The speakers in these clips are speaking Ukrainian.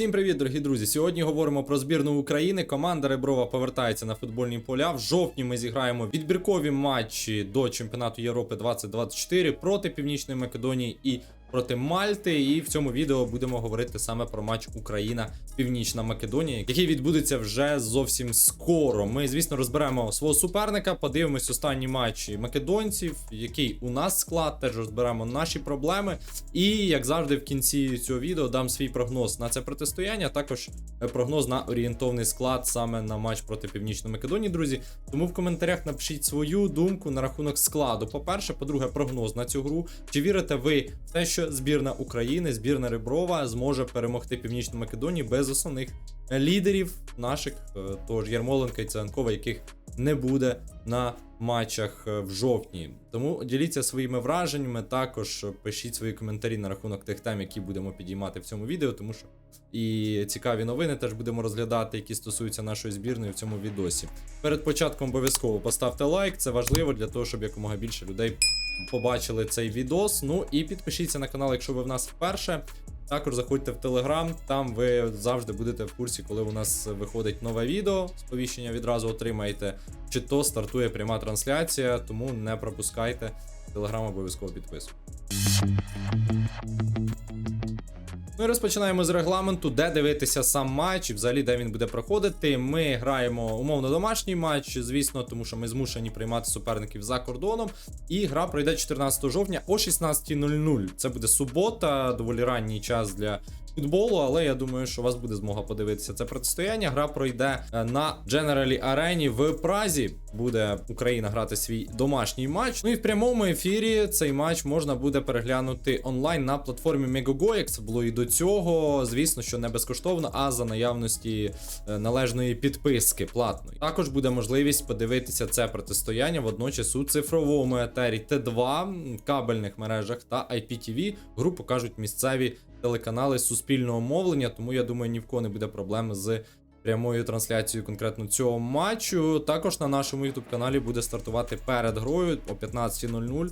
Всім привіт, дорогі друзі! Сьогодні говоримо про збірну України. Команда Реброва повертається на футбольні поля. В жовтні ми зіграємо відбіркові матчі до чемпіонату Європи 2024 проти Північної Македонії і проти Мальти. І в цьому відео будемо говорити саме про матч Україна Північна Македонія, який відбудеться вже зовсім скоро. Ми, звісно, розберемо свого суперника, подивимось останні матчі македонців, який у нас склад, теж розберемо наші проблеми. І як завжди, в кінці цього відео дам свій прогноз на це протистояння. Також е, прогноз на орієнтовний склад саме на матч проти Північної Македонії, друзі. Тому в коментарях напишіть свою думку на рахунок складу. По-перше, по-друге, прогноз на цю гру. Чи вірите ви в те, що збірна України, збірна Реброва зможе перемогти Північну Македонію без основних е, лідерів наших, е, того ж Ярмоленка і Циганкова, яких не буде на матчах е, в жовтні. Тому діліться своїми враженнями. Також пишіть свої коментарі на рахунок тих тем, які будемо підіймати в цьому відео, тому що і цікаві новини теж будемо розглядати, які стосуються нашої збірної в цьому відосі. Перед початком обов'язково поставте лайк, це важливо для того, щоб якомога більше людей побачили цей відос. Ну і підпишіться на канал, якщо ви в нас вперше. Також заходьте в Телеграм, там ви завжди будете в курсі, коли у нас виходить нове відео. Сповіщення відразу отримаєте, чи то стартує пряма трансляція, тому не пропускайте. Телеграм обов'язково підписуйтесь. Ну і розпочинаємо з регламенту, де дивитися сам матч, і взагалі де він буде проходити. Ми граємо умовно домашній матч, звісно, тому що ми змушені приймати суперників за кордоном. І гра пройде 14 жовтня о 16.00. Це буде субота, доволі ранній час для футболу, але я думаю, що у вас буде змога подивитися це протистояння. Гра пройде е, на Generali Арені в Празі. Буде Україна грати свій домашній матч. Ну і в прямому ефірі цей матч можна буде переглянути онлайн на платформі Megogo, як це було і до цього. Звісно, що не безкоштовно, а за наявності е, належної підписки платної. Також буде можливість подивитися це протистояння водночас у цифровому етері Т2, кабельних мережах та IPTV. Гру покажуть місцеві телеканали суспільного мовлення, тому я думаю, ні в кого не буде проблем з прямою трансляцією конкретно цього матчу. Також на нашому youtube каналі буде стартувати перед грою о 15.00.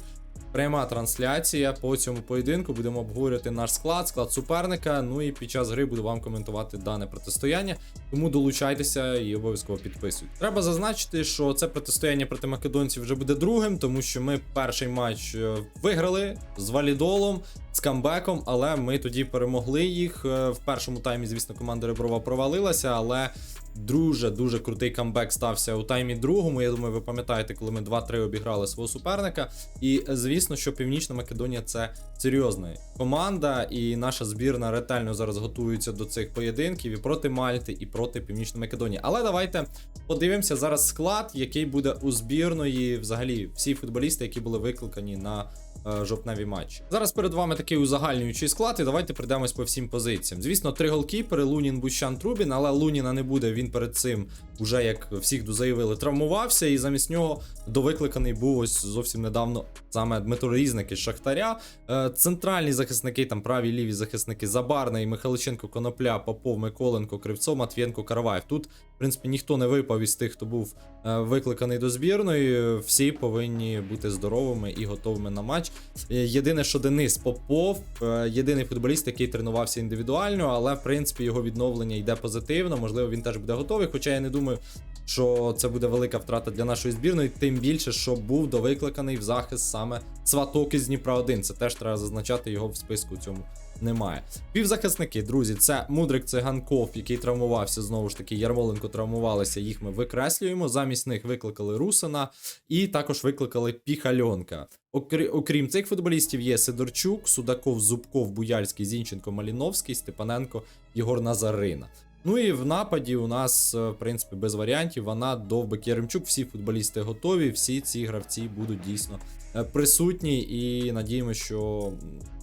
Пряма трансляція по цьому поєдинку. Будемо обговорювати наш склад, склад суперника. Ну і під час гри буду вам коментувати дане протистояння. Тому долучайтеся і обов'язково підписуйтесь. Треба зазначити, що це протистояння проти македонців вже буде другим, тому що ми перший матч е, виграли з валідолом, з камбеком, але ми тоді перемогли їх. Е, В першому таймі, звісно, команда Реброва провалилася, але. Дуже дуже крутий камбек стався у таймі другому. Я думаю, ви пам'ятаєте, коли ми 2-3 обіграли свого суперника. І звісно, що Північна Македонія це серйозна команда, і наша збірна ретельно зараз готується до цих поєдинків і проти Мальти, і проти Північної Македонії. Але давайте подивимося зараз склад, який буде у збірної. Взагалі, всі футболісти, які були викликані на жовтневі матчі. Зараз перед вами такий узагальнюючий склад, і давайте прийдемось по всім позиціям. Звісно, три голкіпери: Лунін, Бущан, Трубін, але Луніна не буде. Він перед цим, уже як всіх заявили, травмувався, і замість нього довикликаний був ось зовсім недавно саме Дмитро Різник із Шахтаря. Е, Центральні захисники, там праві ліві захисники Забарний, Михайличенко, Конопля, Попов, Миколенко, Кривцов, Матвієнко, Караваєв. Тут, в принципі, ніхто не випав із тих, хто був е, викликаний до збірної. Всі повинні бути здоровими і готовими на матч. Е, Єдине, що Денис Попов, е, єдиний футболіст, який тренувався індивідуально, але в принципі його відновлення йде позитивно. Можливо, він теж буде готовий. Хоча я не думаю, що це буде велика втрата для нашої збірної, тим більше, що був довикликаний в захист саме Сваток із Дніпра 1. Це теж треба зазначати його в списку цьому. Немає. Півзахисники, друзі, це Мудрик Циганков, який травмувався. Знову ж таки, Ярмоленко травмувалися. Їх ми викреслюємо. Замість них викликали Русина і також викликали Піхальонка. Окрі- Окрім цих футболістів, є Сидорчук, Судаков, Зубков, Буяльський, Зінченко, Маліновський, Степаненко, Єгор Назарина. Ну і в нападі у нас, е, в принципі, без варіантів. Вона Довбик Яремчук. Всі футболісти готові, всі ці гравці будуть дійсно е, присутні. І надіємося, що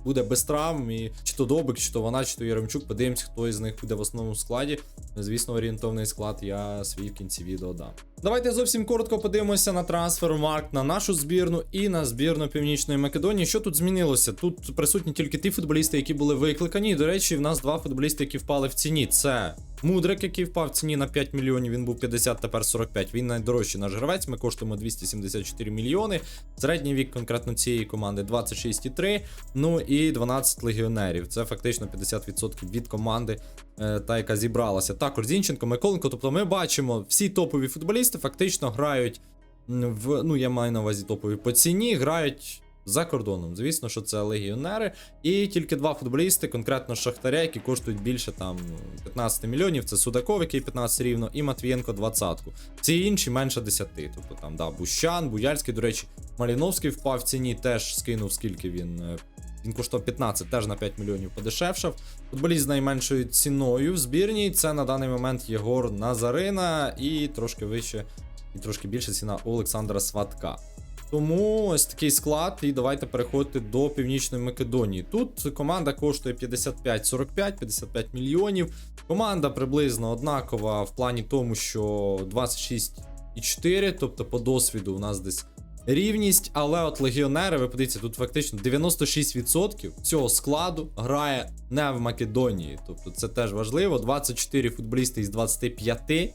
буде без травм. І чи то Довбик, чи то вона, чи то Яремчук. Подивимось, хто із них буде в основному складі. Звісно, орієнтовний склад я свій в кінці відео дам. Давайте зовсім коротко подивимося на трансфермаркт, на нашу збірну і на збірну Північної Македонії. Що тут змінилося? Тут присутні тільки ті футболісти, які були викликані. І, до речі, в нас два футболісти, які впали в ціні. Це Мудрик, який впав в ціні на 5 мільйонів, він був 50, тепер 45. Він найдорожчий наш гравець. Ми коштуємо 274 мільйони. Середній вік конкретно цієї команди 26,3. Ну і 12 легіонерів. Це фактично 50% від команди е, та, яка зібралася. Також Зінченко, Миколенко. Тобто ми бачимо, всі топові футболісти фактично грають в. Ну, я маю на увазі топові по ціні, грають. За кордоном, звісно, що це легіонери, і тільки два футболісти, конкретно Шахтаря, які коштують більше там 15 мільйонів. Це Судаков, який 15 рівно, і Матвієнко 20. Ці інші менше 10. Тобто там да, Бущан, Буяльський, до речі, Маліновський впав в ціні, теж скинув, скільки він. Він коштував 15, теж на 5 мільйонів подешевшав. Футболіст з найменшою ціною в збірній це на даний момент Єгор Назарина і трошки вище, і трошки більше ціна Олександра Сватка. Тому ось такий склад, і давайте переходити до Північної Македонії. Тут команда коштує 55-45, 55 мільйонів. Команда приблизно однакова в плані тому, що 26,4, тобто по досвіду у нас десь рівність. Але от легіонери, ви подивіться, тут фактично 96% цього складу грає не в Македонії. Тобто це теж важливо. 24 футболісти із 25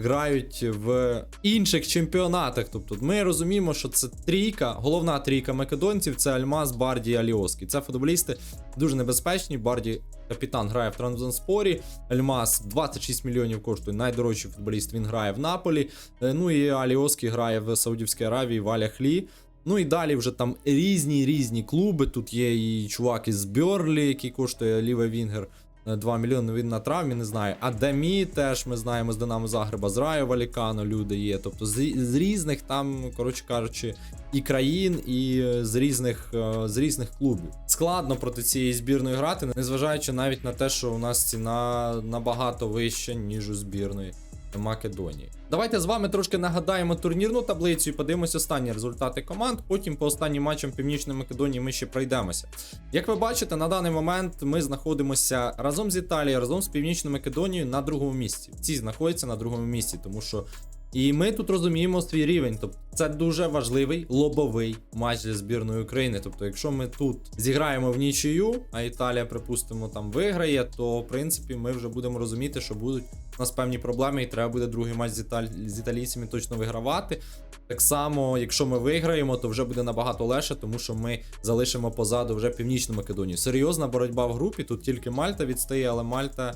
грають в інших чемпіонатах. Тобто ми розуміємо, що це трійка, головна трійка македонців це Альмаз, Барді і Аліоський. Це футболісти дуже небезпечні. Барді капітан грає в Транзонспорі. Альмаз 26 мільйонів коштує. Найдорожчий футболіст. Він грає в Наполі. Е, Ну і Аліоський грає в Саудівській Аравії, в Аль-Ахлі. Ну і далі вже там різні різні клуби. Тут є і чувак із Бьорлі, який коштує лівий Вінгер. Е, 2 мільйони він на травмі, не знаю. Адамі теж ми знаємо з Динамо Загреба, з Раю Валікану люди є. Тобто з, з різних там, коротше кажучи, і країн, і е, з різних, е, з різних клубів. Складно проти цієї збірної грати, незважаючи навіть на те, що у нас ціна набагато вища, ніж у збірної. Македонії. Давайте з вами трошки нагадаємо турнірну таблицю і подивимося останні результати команд. Потім по останнім матчам Північної Македонії ми ще пройдемося. Як ви бачите, на даний момент ми знаходимося разом з Італією, разом з Північною Македонією на другому місці. Ці знаходяться на другому місці, тому що. І ми тут розуміємо свій рівень. Тобто це дуже важливий лобовий матч для збірної України. Тобто, якщо ми тут зіграємо в нічию, а Італія, припустимо, там виграє, то в принципі ми вже будемо розуміти, що будуть у нас певні проблеми, і треба буде другий матч з, італь... з італійцями точно вигравати. Так само, якщо ми виграємо, то вже буде набагато легше, тому що ми залишимо позаду вже Північну Македонію. Серйозна боротьба в групі. Тут тільки Мальта відстає, але Мальта.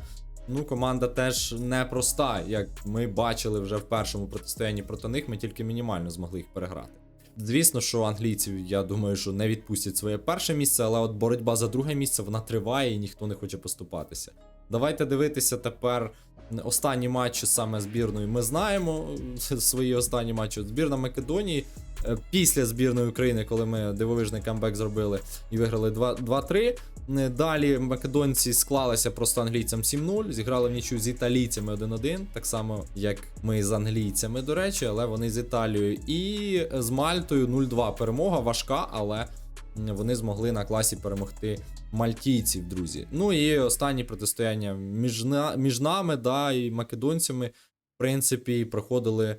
Ну, команда теж непроста. Як ми бачили вже в першому протистоянні проти них, ми тільки мінімально змогли їх переграти. Звісно, що англійців, я думаю, що не відпустять своє перше місце, але от боротьба за друге місце вона триває і ніхто не хоче поступатися. Давайте дивитися тепер останні матчі саме збірної. Ми знаємо свої останні матчі. Збірна Македонії е, після збірної України, коли ми дивовижний камбек зробили і виграли 2 2-3. Е, Далі македонці склалися просто англійцям 7-0, зіграли в нічю з італійцями 1-1, так само як ми з англійцями, до речі, але вони з Італією. І з Мальтою 0-2 перемога важка, але вони змогли на класі перемогти мальтійців, друзі. Ну і останні протистояння між, між нами да, і македонцями, в принципі, проходили е,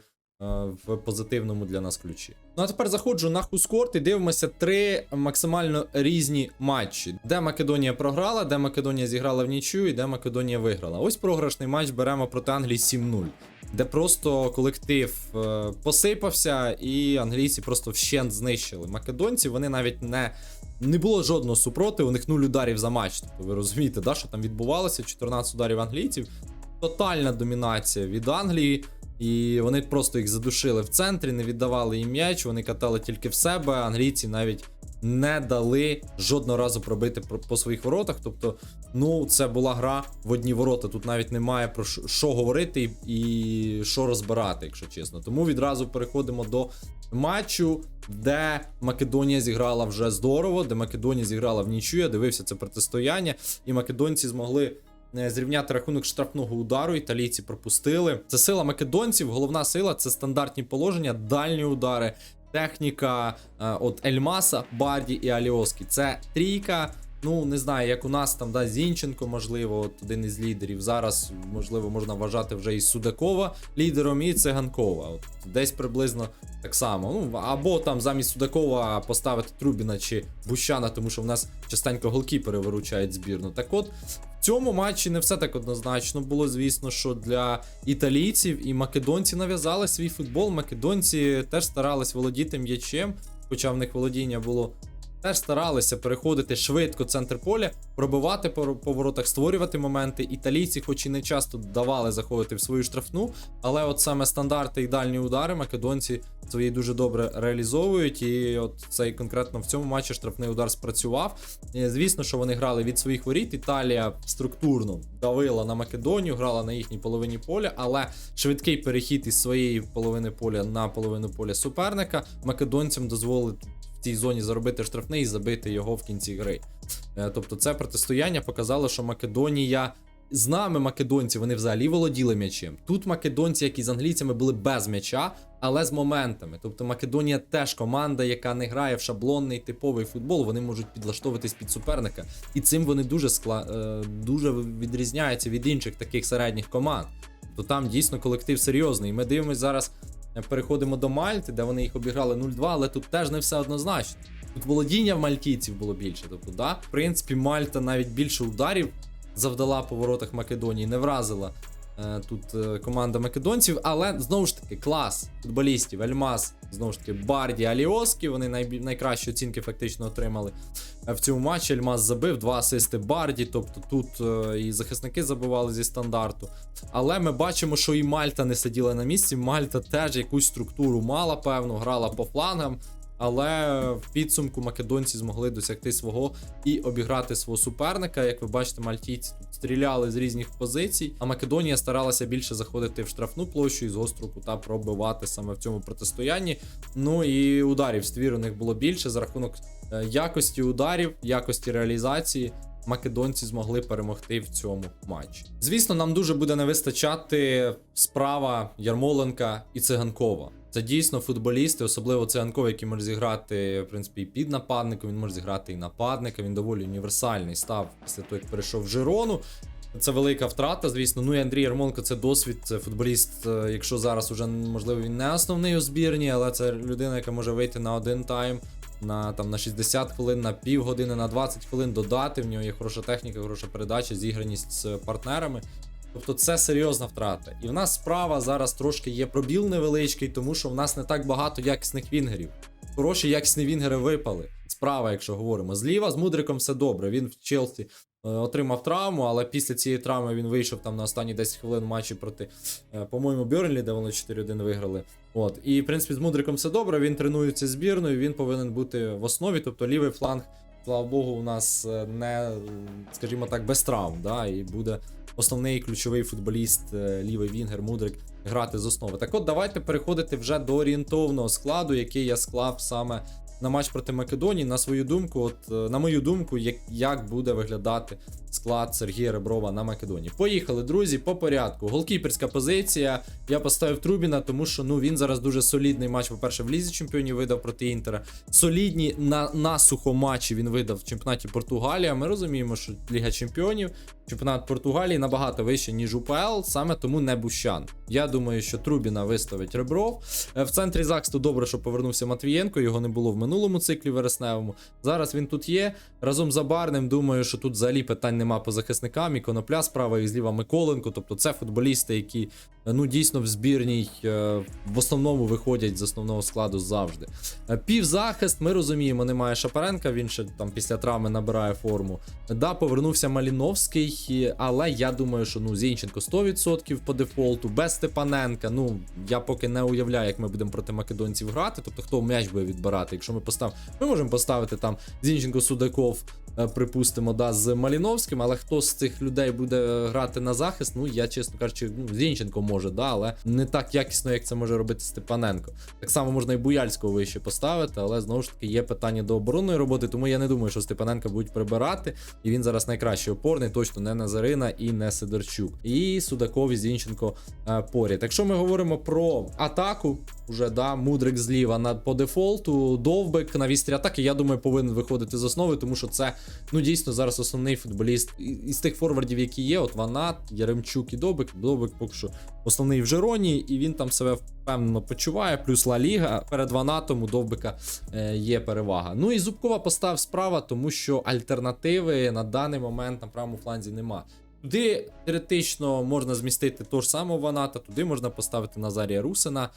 в позитивному для нас ключі. Ну а тепер заходжу на Хускорт і дивимося три максимально різні матчі, де Македонія програла, де Македонія зіграла в нічю і де Македонія виграла. Ось програшний матч беремо проти Англії 7-0. Де просто колектив е, посипався, і англійці просто вщент знищили. Македонці вони навіть не не було жодного супротиву, у них нуль ударів за матч. Тобто ви розумієте, да, що там відбувалося? 14 ударів англійців. Тотальна домінація від Англії. І вони просто їх задушили в центрі, не віддавали їм м'яч, вони катали тільки в себе. Англійці навіть не дали жодного разу пробити про- по своїх воротах. Тобто, ну, це була гра в одні ворота. Тут навіть немає про що- говорити і, і що розбирати, якщо чесно. Тому відразу переходимо до матчу, де Македонія зіграла вже здорово, де Македонія зіграла в нічю. Я дивився це протистояння, і македонці змогли. е, Зрівняти рахунок штрафного удару, італійці пропустили. Це сила македонців. Головна сила це стандартні положення, дальні удари, техніка е, от Ельмаса, Барді і Аліоски. Це трійка. Ну, не знаю, як у нас там да, Зінченко, можливо, от один із лідерів. Зараз, можливо, можна вважати вже і Судакова лідером, і Циганкова. От десь приблизно так само. Ну, або там замість Судакова поставити Трубіна чи Бущана, тому що в нас частенько голкіпери виручають збірну. Так от, в цьому матчі не все так однозначно було. Звісно, що для італійців і македонці нав'язали свій футбол. Македонці теж старались володіти м'ячем, хоча в них володіння було теж старалися переходити швидко центр поля, пробивати по поворотах, створювати моменти. Італійці, хоч і не часто давали заходити в свою штрафну, але от саме стандарти і дальні удари македонці свої дуже добре реалізовують. І от цей конкретно в цьому матчі штрафний удар спрацював. Е, Звісно, що вони грали від своїх воріт. Італія структурно давила на Македонію, грала на їхній половині поля, але швидкий перехід із своєї половини поля на половину поля суперника македонцям дозволить цій зоні заробити штрафний і забити його в кінці гри. Е, Тобто, це протистояння показало, що Македонія. З нами македонці вони взагалі володіли м'ячем. Тут македонці, як і з англійцями, були без м'яча, але з моментами. Тобто Македонія теж команда, яка не грає в шаблонний типовий футбол, вони можуть підлаштовуватись під суперника. І цим вони дуже скла... е, дуже відрізняються від інших таких середніх команд. То там дійсно колектив серйозний. Ми дивимося зараз, переходимо до Мальти, де вони їх обіграли 0-2, але тут теж не все однозначно. Тут володіння в мальтійців було більше. Тобто, да, в принципі, Мальта навіть більше ударів завдала по воротах Македонії, не вразила тут е, команда македонців, але знову ж таки клас футболістів, Ельмас, знову ж таки, Барді, Аліоскі. Вони найбі- найкращі оцінки фактично отримали е, в цьому матчі. Ельмас забив два асисти Барді, тобто тут е, і захисники забивали зі стандарту. Але ми бачимо, що і Мальта не сиділа на місці. Мальта теж якусь структуру мала, певно, грала по флангам. Але в підсумку македонці змогли досягти свого і обіграти свого суперника. Як ви бачите, мальтійці тут стріляли з різних позицій, а Македонія старалася більше заходити в штрафну площу і з гострого кута пробивати саме в цьому протистоянні. Ну і ударів ствір у них було більше за рахунок е, якості ударів, якості реалізації. Македонці змогли перемогти в цьому матчі. Звісно, нам дуже буде не вистачати справа Ярмоленка і Циганкова. Це дійсно футболісти, особливо Циганков, який може зіграти в принципі і під нападником, він може зіграти і нападника. Він доволі універсальний став після того, як перейшов в Жирону. Це велика втрата, звісно. Ну і Андрій Ярмоленко це досвід, це футболіст. е, Якщо зараз уже можливо він не основний у збірні, але це людина, яка може вийти на один тайм, на там на 60 хвилин, на півгодини, на 20 хвилин додати. В нього є хороша техніка, хороша передача, зіграність з партнерами. Тобто це серйозна втрата. І в нас справа зараз трошки є пробіл невеличкий, тому що в нас не так багато якісних вінгерів. Хороші якісні вінгери випали. Справа, якщо говоримо. Зліва з Мудриком все добре. Він в Челсі е, отримав травму, але після цієї травми він вийшов там на останні 10 хвилин матчі проти, е, по-моєму, Бьорнлі, де вони 4-1 виграли. От. І, в принципі, з Мудриком все добре. Він тренується збірною, він повинен бути в основі, тобто лівий фланг. Слава Богу, у нас е, не, скажімо так, без травм, да, і буде основний ключовий футболіст, е, лівий Вінгер, Мудрик, грати з основи. Так от, давайте переходити вже до орієнтовного складу, який я склав саме на матч проти Македонії. На свою думку, от е, на мою думку, як, як буде виглядати склад Сергія Реброва на Македонії. Поїхали, друзі, по порядку. Голкіперська позиція. Я поставив Трубіна, тому що ну він зараз дуже солідний матч. По-перше, в лізі чемпіонів видав проти Інтера. Солідні на насухо матчі він видав в чемпіонаті Португалії. А Ми розуміємо, що Ліга Чемпіонів, чемпіонат Португалії набагато вище, ніж УПЛ, саме тому не Бущан. Я думаю, що Трубіна виставить Ребров. Е, В центрі захисту добре, що повернувся Матвієнко. Його не було в минулому циклі вересневому. Зараз він тут є. Разом з Забарним. Думаю, що тут взагалі питань нема по захисникам. І Конопля справа і зліва Миколенко. Тобто це футболісти, які ну дійсно в збірній е, в основному виходять з основного складу завжди. Е, Півзахист, ми розуміємо, немає Шапаренка. Він ще там після травми набирає форму. Да, повернувся Маліновський, але я думаю, що ну Зінченко 100% по дефолту, без Степаненка. Ну я поки не уявляю, як ми будемо проти македонців грати. Тобто хто м'яч буде відбирати. Якщо ми поставимо, ми можемо поставити там Зінченко Судаков, е, припустимо, да, з Маліновським, але хто з цих людей буде е, грати на захист? Ну я чесно кажучи, ну Зінченко може, да, але не так якісно, як це може робити Степаненко. Так само можна і Буяльського вище поставити, але знову ж таки є питання до оборонної роботи, тому я не думаю, що Степаненка будуть прибирати. І він зараз найкращий опорний, точно не Назарина і не Сидорчук. І Судаков і Зінченко е, поряд. Якщо ми говоримо про атаку, уже да, Мудрик зліва на по дефолту, Довбик на вістрі атаки, я думаю, повинен виходити з основи, тому що це ну дійсно зараз основний футболіст із тих форвардів, які є. От Ванат, Яремчук і Довбик. Довбик поки що основний в Жероні, і він там себе впевнено почуває. Плюс Ла Ліга перед Ванатом у Довбика е, є перевага. Ну і Зубкова постав справа, тому що альтернативи на даний момент на правому фланзі нема. Туди теоретично можна змістити того ж самого Ваната, туди можна поставити Назарія Русина.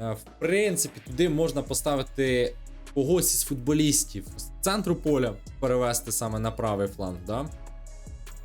Е, В принципі, туди можна поставити когось із футболістів з центру поля перевести саме на правий фланг. Да?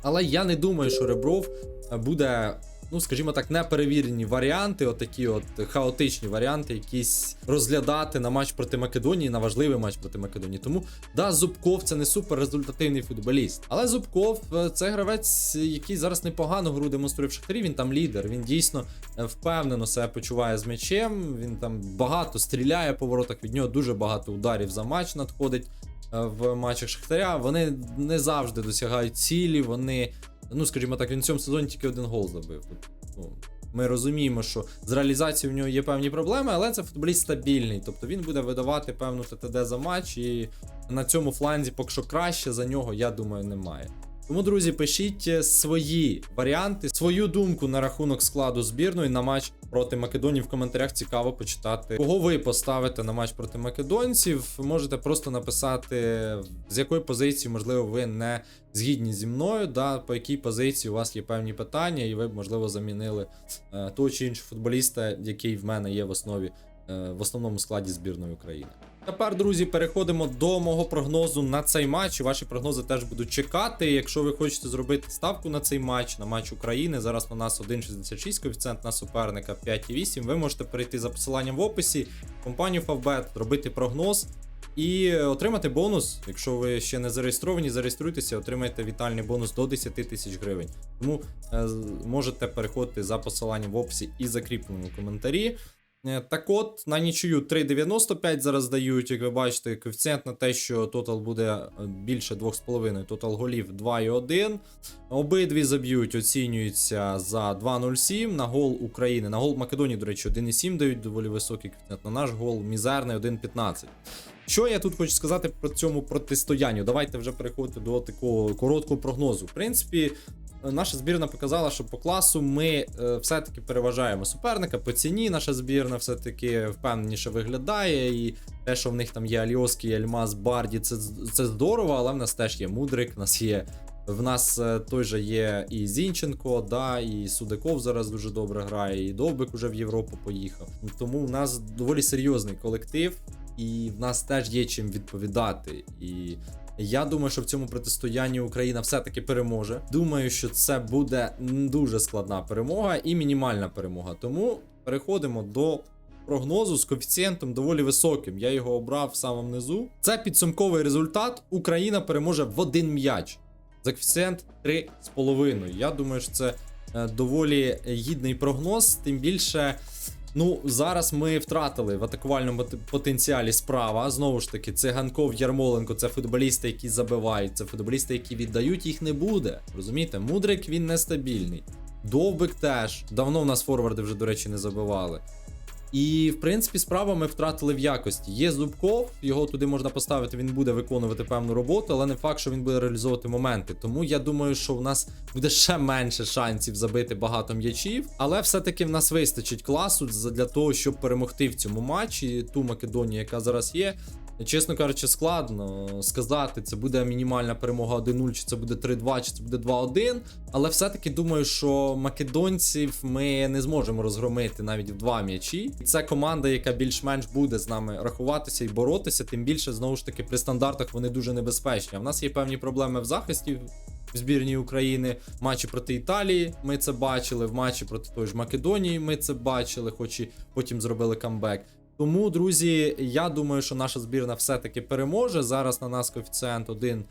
Але я не думаю, що Ребров буде, ну скажімо так, неперевірені варіанти, отакі от хаотичні варіанти, якісь розглядати на матч проти Македонії, на важливий матч проти Македонії. Тому да, Зубков це не супер результативний футболіст. Але Зубков е, це гравець, який зараз непогану гру демонструє в Шахтарі. Він там лідер. Він дійсно е, впевнено себе почуває з м'ячем. Він там багато стріляє по воротах. Від нього дуже багато ударів за матч надходить е, в матчах Шахтаря. Вони не завжди досягають цілі. Вони, ну скажімо так, він в цьому сезоні тільки один гол забив. Ну, ми розуміємо, що з реалізацією в нього є певні проблеми, але це футболіст стабільний. Тобто він буде видавати певну ТТД за матч, і на цьому фланзі поки що краще за нього, я думаю, немає. Тому, друзі, пишіть е, свої варіанти, свою думку на рахунок складу збірної на матч проти Македонії в коментарях. Цікаво почитати, кого ви поставите на матч проти македонців. Можете просто написати, з якої позиції, можливо, ви не згідні зі мною, да, по якій позиції у вас є певні питання, і ви б, можливо, замінили е, того чи іншого футболіста, який в мене є в основі в основному складі збірної України. Тепер, друзі, переходимо до мого прогнозу на цей матч. Ваші прогнози теж будуть чекати. Якщо ви хочете зробити ставку на цей матч, на матч України, зараз на нас 1,66 коефіцієнт на суперника 5,8. Ви можете перейти за посиланням в описі, компанію Favbet, робити прогноз. І отримати бонус, якщо ви ще не зареєстровані, зареєструйтеся, отримаєте вітальний бонус до 10 тисяч гривень. Тому е, можете переходити за посиланням в описі і закріпленому коментарі. Е, Так от, на нічию 3,95 зараз дають, як ви бачите, коефіцієнт на те, що тотал буде е, більше 2,5, тотал голів 2,1. Обидві заб'ють, оцінюються за 2,07 на гол України. На гол Македонії, до речі, 1,7 дають доволі високий коефіцієнт. На наш гол мізерний 1,15. Що я тут хочу сказати про цьому протистоянню? Давайте вже переходити до такого короткого прогнозу. В принципі, наша збірна показала, що по класу ми е, все-таки переважаємо суперника. По ціні наша збірна все-таки впевненіше виглядає. І те, що в них там є Альоський, Альмаз, Барді, це, це здорово, але в нас теж є Мудрик, в нас є. В нас е, той же є і Зінченко, да, і Судаков зараз дуже добре грає, і Довбик уже в Європу поїхав. Тому в нас доволі серйозний колектив, і в нас теж є чим відповідати. І я думаю, що в цьому протистоянні Україна все-таки переможе. Думаю, що це буде дуже складна перемога і мінімальна перемога. Тому переходимо до прогнозу з коефіцієнтом доволі високим. Я його обрав в самому низу. Це підсумковий результат. Україна переможе в один м'яч. За коефіцієнт 3,5. Я думаю, що це е, доволі гідний прогноз. Тим більше. Ну, зараз ми втратили в атакувальному потенціалі справа. Знову ж таки, це Ганков Ярмоленко це футболісти, які забивають, це футболісти, які віддають, їх не буде. Розумієте? Мудрик він нестабільний. Довбик теж. Давно в нас форварди вже, до речі, не забивали. І, в принципі, справа ми втратили в якості. Є Зубков, його туди можна поставити, він буде виконувати певну роботу, але не факт, що він буде реалізовувати моменти. Тому я думаю, що в нас буде ще менше шансів забити багато м'ячів. Але все-таки в нас вистачить класу для того, щоб перемогти в цьому матчі ту Македонію, яка зараз є. Чесно кажучи, складно сказати, це буде мінімальна перемога 1-0, чи це буде 3-2, чи це буде 2-1. Але все-таки думаю, що македонців ми не зможемо розгромити навіть в два м'ячі. Це команда, яка більш-менш буде з нами рахуватися і боротися. Тим більше, знову ж таки, при стандартах вони дуже небезпечні. А в нас є певні проблеми в захисті. В збірній України матчі проти Італії ми це бачили. В матчі проти тої ж Македонії ми це бачили, хоч і потім зробили камбек. Тому, друзі, я думаю, що наша збірна все-таки переможе. Зараз на нас коефіцієнт 1,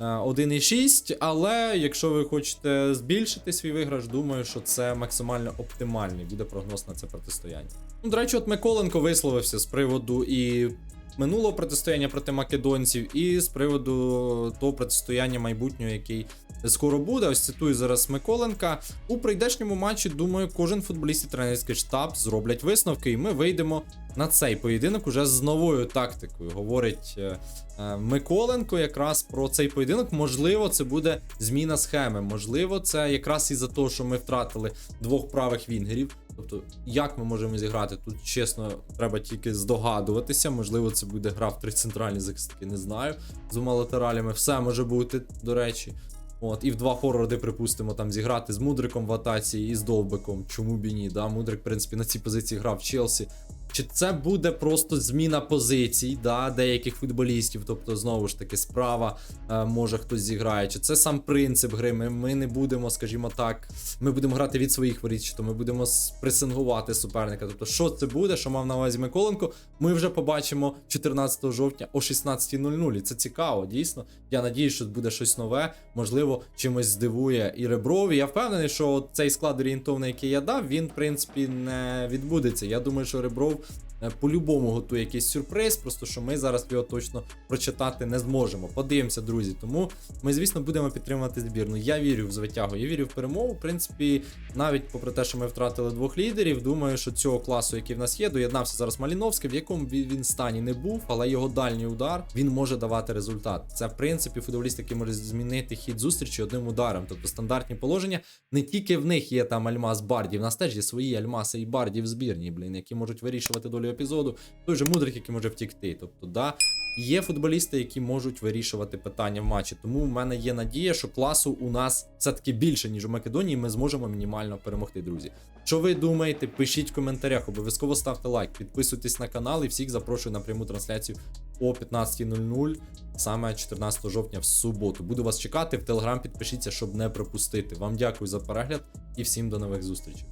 е, 1,6. Але якщо ви хочете збільшити свій виграш, думаю, що це максимально оптимальний буде прогноз на це протистояння. Ну, до речі, от Миколенко висловився з приводу і минулого протистояння проти македонців, і з приводу того протистояння майбутнього, який скоро буде. Ось цитую зараз Миколенка. У прийдешньому матчі, думаю, кожен футболіст і тренерський штаб зроблять висновки, і ми вийдемо на цей поєдинок уже з новою тактикою. Говорить е, е, Миколенко якраз про цей поєдинок. Можливо, це буде зміна схеми. Можливо, це якраз із-за того, що ми втратили двох правих вінгерів. Тобто, як ми можемо зіграти? Тут чесно, треба тільки здогадуватися. Можливо, це буде гра в три центральні захисники, не знаю. З двома латералями все може бути, до речі. От, і в два форварди, припустимо, там зіграти з Мудриком в атаці і з Довбиком. Чому б і ні? Да? Мудрик, в принципі, на цій позиції грав в Челсі. Чи це буде просто зміна позицій да, деяких футболістів? Тобто, знову ж таки, справа е, може хтось зіграє, чи це сам принцип гри. Ми, ми не будемо, скажімо так, ми будемо грати від своїх воріт, чи то ми будемо пресингувати суперника. Тобто, що це буде, що мав на увазі Миколенко, ми вже побачимо 14 жовтня о 16.00. І це цікаво, дійсно. Я надіюсь, що буде щось нове, можливо, чимось здивує і Ребров. Я впевнений, що цей склад орієнтовний, який я дав, він, в принципі, не відбудеться. Я думаю, що Ребров по-любому готує якийсь сюрприз, просто що ми зараз його точно прочитати не зможемо. Подивимося, друзі. Тому ми, звісно, будемо підтримувати збірну. Я вірю в звитягу, я вірю в перемогу. В принципі, навіть попри те, що ми втратили двох лідерів, думаю, що цього класу, який в нас є, доєднався зараз Маліновський, в якому він стані не був, але його дальній удар він може давати результат. Це в принципі футболіст, який може змінити хід зустрічі одним ударом. Тобто стандартні положення. Не тільки в них є там альмаз Барді, в нас теж є свої альмаси і Барді в збірні, блін, які можуть вирішувати долю епізоду. Той же мудрик, який може втікти. Тобто, да. Є футболісти, які можуть вирішувати питання в матчі. Тому в мене є надія, що класу у нас все-таки більше, ніж у Македонії. Ми зможемо мінімально перемогти, друзі. Що ви думаєте? Пишіть в коментарях, обов'язково ставте лайк, підписуйтесь на канал і всіх запрошую на пряму трансляцію о 15.00, саме 14 жовтня в суботу. Буду вас чекати в телеграм. Підпишіться, щоб не пропустити. Вам дякую за перегляд і всім до нових зустрічей.